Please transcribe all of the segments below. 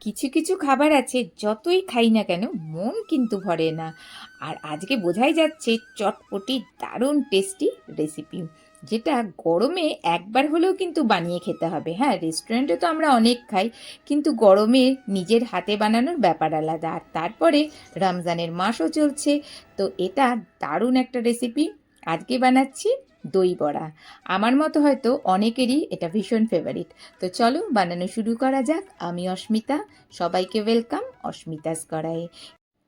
কিছু কিছু খাবার আছে, যতই খাই না কেন মন কিন্তু ভরে না। আর আজকে বোঝাই যাচ্ছে চটপটি দারুণ টেস্টি রেসিপি যেটা গরমে একবার হলেও কিন্তু বানিয়ে খেতে হবে। হ্যাঁ রেস্টুরেন্টে তো আমরা অনেক খাই, কিন্তু গরমে নিজের হাতে বানানোর ব্যাপার আলাদা। আর তারপরে রমজানের মাসও চলছে, তো এটা দারুণ একটা রেসিপি আজকে বানাচ্ছি দই বড়া। আমার মতো হয়তো অনেকেরই এটা ভীষণ ফেভারিট তো চলো বানানো শুরু করা যাক। আমি অস্মিতা, সবাইকে ওয়েলকাম অস্মিতাস করায়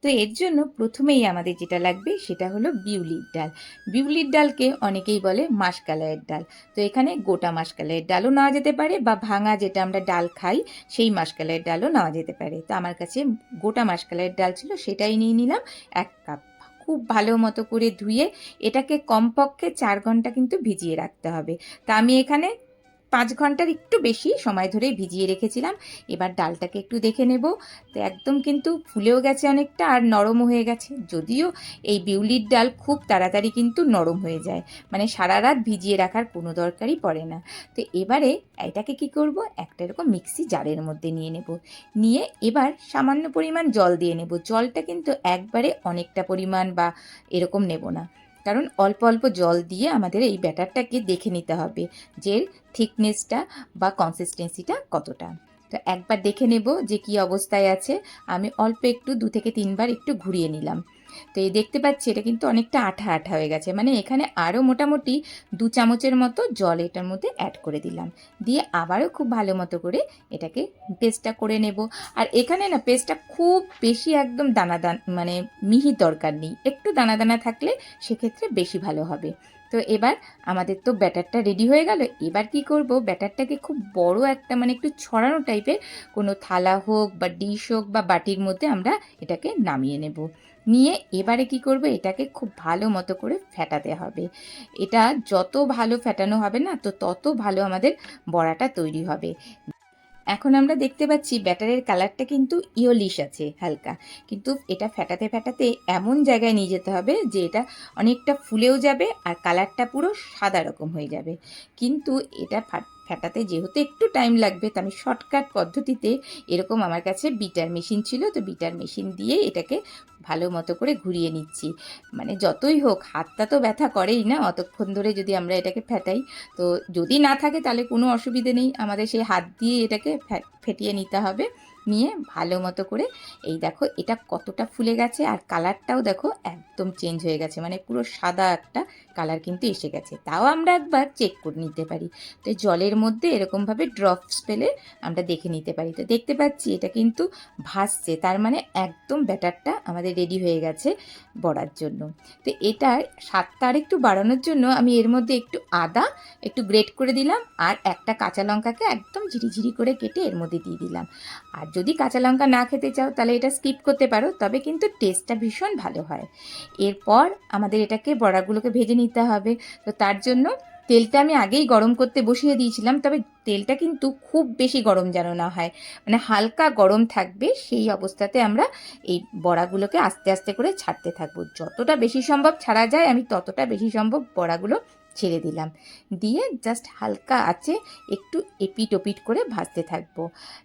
তো এর জন্য প্রথমেই আমাদের যেটা লাগবে সেটা হলো বিউলির ডাল। বিউলির ডালকে অনেকেই বলে মাসকালাইয়ের ডাল। তো এখানে গোটা মাসকালাইয়ের ডালও নেওয়া যেতে পারে বা ভাঙা যেটা আমরা ডাল খাই, সেই মাসকালাইয়ের ডালও নেওয়া যেতে পারে। তো আমার কাছে গোটা মাসকালাইয়ের ডাল ছিল সেটাই নিয়ে নিলাম, এক কাপ খুব ভালো মতো করে ধুয়ে এটাকে কমপক্ষে চার ঘণ্টা কিন্তু ভিজিয়ে রাখতে হবে। তা আমি এখানে পাঁচ ঘণ্টার একটু বেশি সময় ধরে ভিজিয়ে রেখেছিলাম। এবার ডালটাকে একটু দেখে নেব। তো একদম কিন্তু ফুলেও গেছে অনেকটা আর নরমও হয়ে গেছে। যদিও এই বিউলির ডাল খুব তাড়াতাড়ি কিন্তু নরম হয়ে যায়। মানে সারা রাত ভিজিয়ে রাখার কোনো দরকারই পড়ে না। তো এবারে এটাকে কি করব? একটা এরকম মিক্সি জারের মধ্যে নিয়ে নেব। নিয়ে এবার সামান্য পরিমাণ জল দিয়ে নেব। জলটা কিন্তু একবারে অনেকটা পরিমাণ বা এরকম নেব না। কারণ অল্প অল্প জল দিয়ে আমাদের এই ব্যাটারটাকে দেখে নিতে হবে যে থিকনেসটা বা কনসিস্টেন্সিটা কতটা। তো একবার দেখে নেব যে কি অবস্থায় আছে। আমি অল্প একটু, দু থেকে তিনবার একটু ঘুরিয়ে নিলাম। তো এই দেখতে পাচ্ছি, এটা কিন্তু অনেকটা আঠা আঠা হয়ে গেছে। মানে এখানে আরও মোটামুটি দু চামচের মতো জল এটার মধ্যে অ্যাড করে দিলাম। দিয়ে আবারও খুব ভালো মতো করে এটাকে পেস্টটা করে নেব। আর এখানে না পেস্টটা খুব বেশি একদম দানা দান মানে মিহি দরকার নেই। একটু দানা দানা থাকলে সেক্ষেত্রে বেশি ভালো হবে। তো এবার আমাদের তো ব্যাটারটা রেডি হয়ে গেল। এবার কি করব? ব্যাটারটাকে খুব বড় একটা মানে একটু ছড়ানো টাইপের কোনো থালা হোক বা ডিশ হোক বা বাটির মধ্যে আমরা এটাকে নামিয়ে নেব। নিয়ে এবারে কি করব? এটাকে খুব ভালো মতো করে ফেটাতে হবে। এটা যত ভালো ফেটানো হবে না, তো তত ভালো আমাদের বড়াটা তৈরি হবে। এখন আমরা দেখতে পাচ্ছি ব্যাটারের কালারটা কিন্তু ইয়োলিশ আছে, হালকা। কিন্তু এটা ফেটাতে ফেটাতে এমন জায়গায় নিয়ে যেতে হবে যে এটা অনেকটা ফুলেও যাবে আর কালারটা পুরো সাদা রকম হয়ে যাবে। কিন্তু এটা ফেটাতে যেহেতু একটু টাইম লাগবে, তো আমি শর্টকাট পদ্ধতিতে এরকম আমার কাছে বিটার মেশিন ছিল, তো বিটার মেশিন দিয়ে এটাকে ভালো মতো করে ঘুরিয়ে নিচ্ছি। মানে যতই হোক, হাতটা তো ব্যথা করেই না? অতক্ষণ ধরে যদি আমরা এটাকে ফেটাই, তো যদি না থাকে তাহলে কোনো অসুবিধে নেই। আমাদের সেই হাত দিয়ে এটাকে ফেটিয়ে নিতে হবে। নিয়ে ভালো মতো করে এই দেখো এটা কতটা ফুলে গেছে আর কালারটাও দেখো একদম চেঞ্জ হয়ে গেছে। মানে পুরো সাদা একটা কালার কিন্তু এসে গেছে। তাও আমরা একবার চেক করে নিতে পারি। তো জলের মধ্যে এরকমভাবে ড্রপস পেলে আমরা দেখে নিতে পারি। তো দেখতে পাচ্ছি এটা কিন্তু ভাসছে। তার মানে একদম ব্যাটারটা আমাদের রেডি হয়ে গেছে বড়ার জন্য। তো এটার স্বাদটা আর একটু বাড়ানোর জন্য আমি এর মধ্যে একটু আদা একটু গ্রেট করে দিলাম আর একটা কাঁচা লঙ্কাকে একদম ঝিরিঝিরি করে কেটে এর মধ্যে দিয়ে দিলাম। আর যদি কাঁচা লঙ্কা না খেতে চাও, তাহলে এটা স্কিপ করতে পারো, তবে কিন্তু টেস্টটা ভীষণ ভালো হয়। এরপর আমাদের এটাকে বড়াগুলোকে ভেজে নিতে হবে। তো তার জন্য তেলটা আমি আগেই গরম করতে বসিয়ে দিয়েছিলাম, তবে তেলটা কিন্তু খুব বেশি গরম যেন না হয়। মানে হালকা গরম থাকবে, সেই অবস্থাতে আমরা এই বড়াগুলোকে আস্তে আস্তে করে ছাড়তে থাকব। যতটা বেশি সম্ভব ছাড়া যায়, আমি ততটা বেশি সম্ভব বড়াগুলো ছেড়ে দিলাম। দিয়ে জাস্ট হালকা আছে, একটু এপিট ওপিট করে ভাজতে থাকব।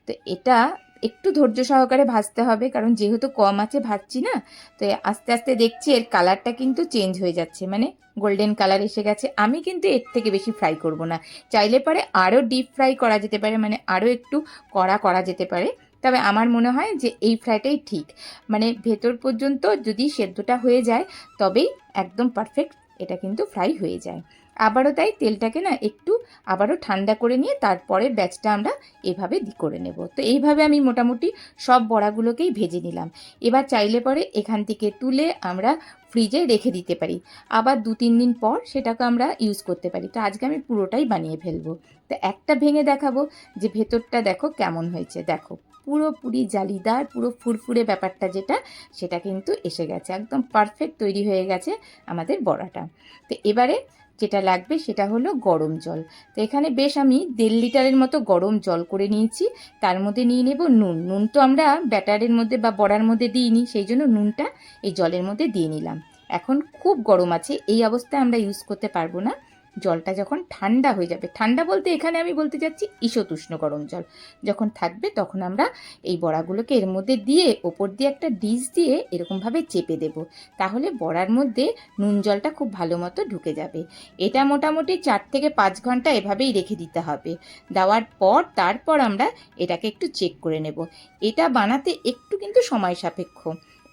তো এটা একটু ধৈর্য সহকারে ভাজতে হবে, কারণ যেহেতু কম আছে ভাজছি না, তো আস্তে আস্তে দেখছি এর কালারটা কিন্তু চেঞ্জ হয়ে যাচ্ছে। মানে গোল্ডেন কালার এসে গেছে। আমি কিন্তু এর থেকে বেশি ফ্রাই করব না। চাইলে পারে আরও ডিপ ফ্রাই করা যেতে পারে মানে আরও একটু কড়া করা যেতে পারে। তবে আমার মনে হয় যে এই ফ্রাইটাই ঠিক। মানে ভেতর পর্যন্ত যদি সেদ্ধটা হয়ে যায়, তবেই একদম পারফেক্ট এটা কিন্তু ফ্রাই হয়ে যায়। আবারও তাই তেলটাকে না একটু আবারও ঠান্ডা করে নিয়ে তারপরের ব্যাচটা আমরা এভাবে দি করে নেব। তো এইভাবে আমি মোটামুটি সব বড়াগুলোকেই ভেজে নিলাম। এবার চাইলে পরে এখান থেকে তুলে আমরা ফ্রিজে রেখে দিতে পারি। আবার দু তিন দিন পর সেটাকে আমরা ইউজ করতে পারি। তো আজকে আমি পুরোটাই বানিয়ে ফেলব। তো একটা ভেঙে দেখাবো যে ভেতরটা দেখো কেমন হয়েছে। দেখো পুরোপুরি জালিদার, পুরো ফুরফুরে ব্যাপারটা যেটা, সেটা কিন্তু এসে গেছে। একদম পারফেক্ট তৈরি হয়ে গেছে আমাদের বড়াটা। তো এবারে যেটা লাগবে সেটা হলো গরম জল। তো এখানে বেশ আমি দেড় লিটারের মতো গরম জল করে নিয়েছি। তার মধ্যে নিয়ে নেব নুন। নুন তো আমরা ব্যাটারের মধ্যে বা বড়ার মধ্যে দিইনি, সেই জন্য নুনটা এই জলের মধ্যে দিয়ে নিলাম। এখন খুব গরম আছে, এই অবস্থায় আমরা ইউজ করতে পারব না। জলটা যখন ঠান্ডা হয়ে যাবে, ঠান্ডা বলতে এখানে আমি বলতে যাচ্ছি ঈশতুষ্ণ গরম জল। যখন থাকবে তখন আমরা এই বড়াগুলোকে এর মধ্যে দিয়ে, ওপর দিয়ে একটা ডিশ দিয়ে এরকমভাবে চেপে দেব। তাহলে বড়ার মধ্যে নুন জলটা খুব ভালো মতো ঢুকে যাবে। এটা মোটামুটি চার থেকে পাঁচ ঘণ্টা এভাবেই রেখে দিতে হবে। দেওয়ার পর, তারপর আমরা এটাকে একটু চেক করে নেব। এটা বানাতে একটু কিন্তু সময় সাপেক্ষ।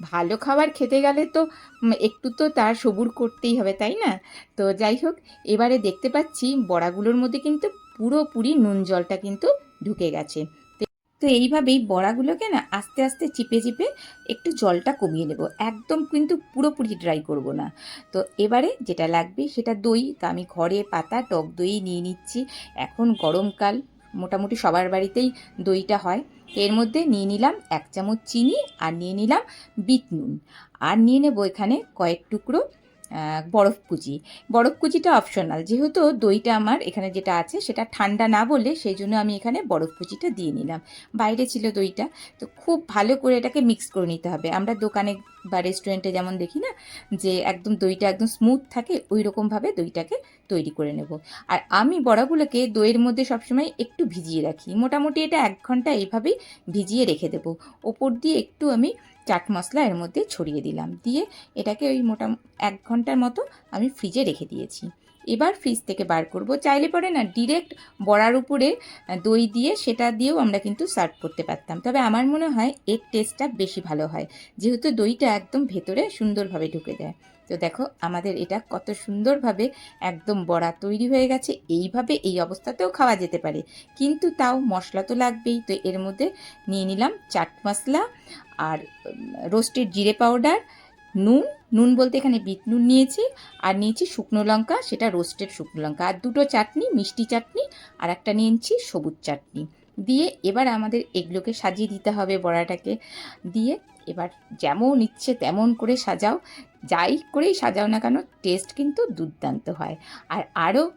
ভালো খাবার খেতে গেলে তো একটু তো তার সবুর করতেই হবে, তাই না? তো যাই হোক, এবারে দেখতে পাচ্ছি বড়াগুলোর মধ্যে কিন্তু পুরোপুরি নুন জলটা কিন্তু ঢুকে গেছে। তো- এইভাবেই বড়াগুলোকে না আস্তে আস্তে চিপে চিপে একটু জলটা কমিয়ে নেব। একদম কিন্তু পুরোপুরি ড্রাই করব না। তো এবারে যেটা লাগবে সেটা দই। তা আমি ঘরে পাতা, টক দই নিয়ে নিচ্ছি। এখন গরমকাল, মোটামুটি সবার বাড়িতেই দইটা হয়। এর মধ্যে নিয়ে নিলাম এক চামচ চিনি আর নিয়ে নিলাম বিট নুন। আর নিয়ে নেব এখানে কয়েক টুকরো বরফ কুচি। বরফ কুচিটা অপশনাল যেহেতু দইটা আমার এখানে যেটা আছে সেটা ঠান্ডা না বলে সেই জন্য আমি এখানে বরফ কুচিটা দিয়ে নিলাম। বাইরে ছিল দইটা। তো খুব ভালো করে এটাকে মিক্স করে নিতে হবে। আমরা দোকানে বা রেস্টুরেন্টে যেমন দেখি না, যে একদম দইটা একদম স্মুথ থাকে ওই রকমভাবে দইটাকে তৈরি করে নেব। আর আমি বড়াগুলোকে দইয়ের মধ্যে সবসময় একটু ভিজিয়ে রাখি। মোটামুটি এটা এক ঘণ্টা এইভাবেই ভিজিয়ে রেখে দেবো। ওপর দিয়ে একটু আমি চাট মশলা এর মধ্যে ছড়িয়ে দিলাম। দিয়ে এটাকে ওই মোটা এক ঘণ্টার মতো আমি ফ্রিজে রেখে দিয়েছি। এবার ফ্রিজ থেকে বার করব। চাইলে পরে না ডিরেক্ট বড়ার উপরে দই দিয়ে সেটা দিয়েও আমরা কিন্তু সার্ভ করতে পারতাম। তবে আমার মনে হয় এর টেস্টটা বেশি ভালো হয়, যেহেতু দইটা একদম ভেতরে সুন্দরভাবে ঢুকে যায়। তো দেখো, আমাদের এটা কত সুন্দরভাবে একদম বড়া তৈরি হয়ে গেছে। এইভাবে এই অবস্থাতেও খাওয়া যেতে পারে। কিন্তু তাও মশলা তো লাগবেই। তো এর মধ্যে নিয়ে নিলাম চাট মশলা আর রোস্টেড জিরে পাউডার নুন নুন বলতে এখানে বিট নুন নিয়েছি, আর নিয়েছি শুকনো লঙ্কা, সেটা রোস্টেড শুকনো লঙ্কা। আর দুটো চাটনি, মিষ্টি চাটনি, আর একটা নিয়েছি সবুজ চাটনি। দিয়ে এবার আমাদের এগুলোকে সাজিয়ে দিতে হবে বড়াটাকে। দিয়ে এবার যেমন ইচ্ছে তেমন করে সাজাও। যাই করেই সাজাও না কেন টেস্ট কিন্তু দুর্দান্ত হয়। আর আরও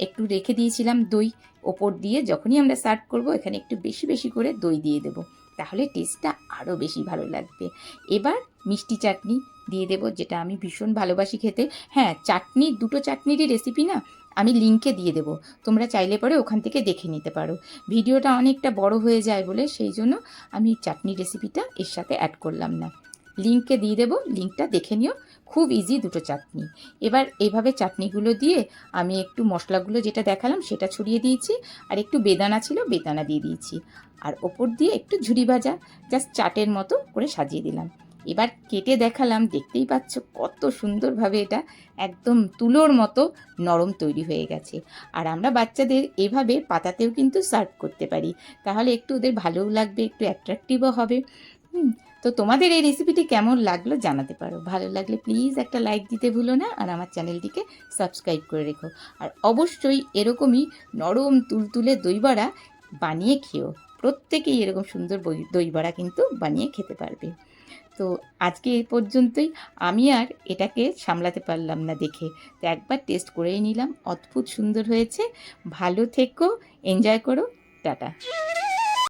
একটু রেখে দিয়েছিলাম দই। ওপর দিয়ে যখনই আমরা সার্ভ করব, এখানে একটু বেশি বেশি করে দই দিয়ে দেবো। তাহলে টেস্টটা আরও বেশি ভালো লাগবে। এবার মিষ্টি চাটনি। দিয়ে দেবো, যেটা আমি ভীষণ ভালোবাসি খেতে। হ্যাঁ চাটনি, দুটো চাটনিরই রেসিপি না, আমি লিঙ্কে দিয়ে দেবো। তোমরা চাইলে পরে ওখান থেকে দেখে নিতে পারো। ভিডিওটা অনেকটা বড় হয়ে যায় বলে সেই জন্য আমি চাটনি রেসিপিটা এর সাথে অ্যাড করলাম না। লিঙ্কে দিয়ে দেবো লিঙ্কটা দেখে নিও। খুব ইজি দুটো চাটনি। এবার এইভাবে চাটনিগুলো দিয়ে আমি একটু মশলাগুলো যেটা দেখালাম সেটা ছড়িয়ে দিয়েছি, আর একটু বেদানা ছিল, বেদানা দিয়ে দিয়েছি। আর ওপর দিয়ে একটু ঝুরি ভাজা জাস্ট চাটের মতো করে সাজিয়ে দিলাম। এবার কেটে দেখালাম, দেখতেই পাচ্ছ কত সুন্দরভাবে এটা একদম তুলোর মতো নরম তৈরি হয়ে গেছে। আর আমরা বাচ্চাদের এভাবে পাতাতেও কিন্তু সার্ভ করতে পারি। তাহলে একটু ওদের ভালোও লাগবে, একটু অ্যাট্রাকটিভও হবে। তো তোমাদের এই রেসিপিটি কেমন লাগল জানাতে পারো। ভালো লাগলে প্লিজ একটা লাইক দিতে ভুলো না, আর আমার চ্যানেলটিকে সাবস্ক্রাইব করে রেখো। আর অবশ্যই এরকমই নরম তুলতুলে দই বড়া বানিয়ে খেও। প্রত্যেকেই এরকম সুন্দর বই- দই বড়া কিন্তু বানিয়ে খেতে পারবে। তো আজকে এই পর্যন্তই। আমি আর এটাকে সামলাতে পারলাম না দেখে। তো একবার টেস্ট করেই নিলাম। অদ্ভুত সুন্দর হয়েছে। ভালো থেকো এনজয় করো। টাটা।